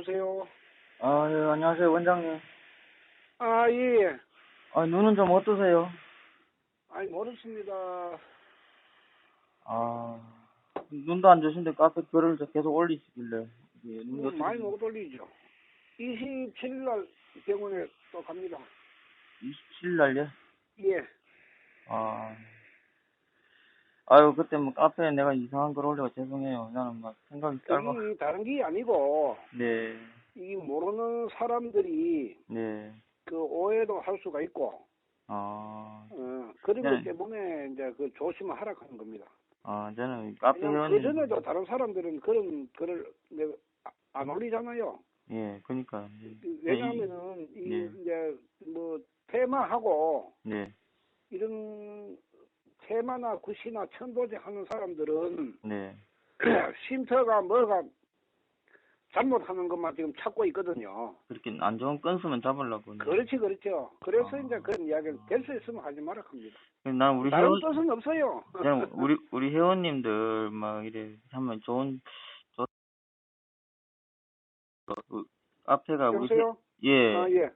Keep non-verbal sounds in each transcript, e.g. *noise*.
여보세요? 아, 예, 안녕하세요, 원장님. 아, 예. 아, 눈은 좀 어떠세요? 아니, 모르겠습니다. 아, 눈도 안 좋으신데 카페 글을 계속 올리시길래. 예, 눈이 음, 많이 못 올리죠. 27일 날 병원에 또 갑니다. 27일 날요? 예. 아, 아유, 그때 뭐 카페에 내가 이상한 글 올려서 죄송해요. 나는 막 생각이 짧아. 이 다른 게 아니고, 네, 이 모르는 사람들이 네, 그 오해도 할 수가 있고, 아, 어, 그런 네. 것 때문에 이제 그 조심을 하라고 하는 겁니다. 아, 저는 카페 회원님. 그 전에도 다른 사람들은 그런 글을 내가 아- 안 올리잖아요. 예, 그니까. 왜냐하면은 이 네. 이제 뭐 테마하고 네, 이런 테마나 굿이나 천도제 하는 사람들은 네, *clears throat* 쉼터가 뭐가 잘못하는 것만 지금 찾고 있거든요. 그렇게 안 좋은 건수만 잡으려고. 그렇지 그렇죠. 그래서 아. 이제 그런 이야기를 될 수 있으면 하지 말라 합니다. 난 우리 다른 회원, 뜻은 없어요. 그냥 *laughs* 우리 우리 회원님들 막 이래 하면 좋은 좋 그, 우리 회, 여보세요? 예아 예.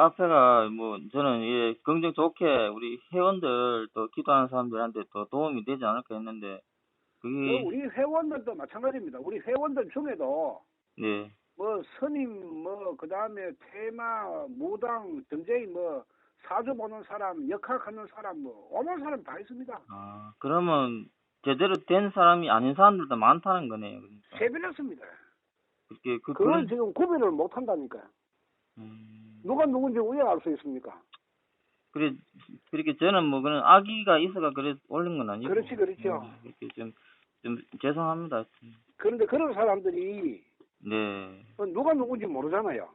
카페가 뭐 저는 예 긍정 좋게 우리 회원들 또 기도하는 사람들한테 또 도움이 되지 않을까 했는데 그 그게 우리 회원들도 마찬가지입니다. 우리 회원들 중에도 네 뭐 스님 뭐 그다음에 테마 무당 등재이 뭐 사주 보는 사람 역학하는 사람 뭐 오만 사람 다 있습니다. 아 그러면 제대로 된 사람이 아닌 사람들도 많다는 거네요 그러니까 세비렸습니다. 그렇게 그 그걸 그런 지금 구별을 못 한다니까요. 음, 누가 누군지 우리가 알수 있습니까? 그래 그렇게 저는 뭐 그런 악의가 있어가 그래 올린 건 아니고 그렇지, 그렇죠. 음, 이렇게 좀 좀 죄송합니다 그런데 그런 사람들이 네 누가 누군지 모르잖아요.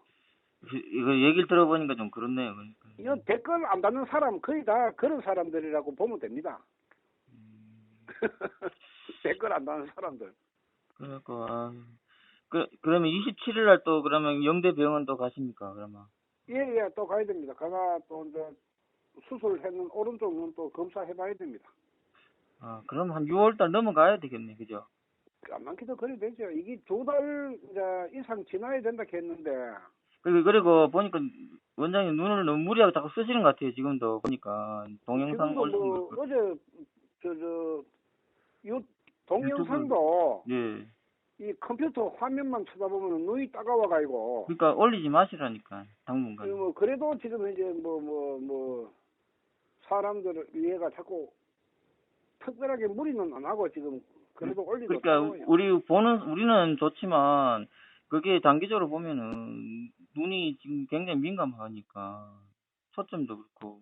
그- 이거 얘기를 들어보니까 좀 그렇네요 그러니까 이건 댓글 안 받는 사람 거의 다 그런 사람들이라고 보면 됩니다. *laughs* 댓글 안 받는 사람들. 그래갖고 아, 그 그러면 27일 날 또 그러면 영대 병원 또 가십니까 그러면 예 예 또 가야 됩니다. 가가 또 이제 수술했는 오른쪽 눈 또 검사해봐야 됩니다. 아 그럼 한 6월 달 넘어가야 되겠네 그죠 안 많기도 그래 되죠. 이게 두 달 이상 지나야 된다 했는데 그리고 그리고 보니까 원장님 눈을 너무 무리하게 자꾸 쓰시는 것 같아요 지금도 보니까 동영상 올리는 뭐거 어제 저 저 요 동영상도 예 이 컴퓨터 화면만 쳐다보면 눈이 따가워가지고. 그러니까 올리지 마시라니까 당분간. 뭐 그래도 지금 이제 뭐 뭐뭐 사람들을 위해가 자꾸 특별하게 무리는 안 하고 지금 그래도 올리고 그러니까. 우리 보는 우리는 좋지만 그게 단기적으로 보면은 눈이 지금 굉장히 민감하니까 초점도 그렇고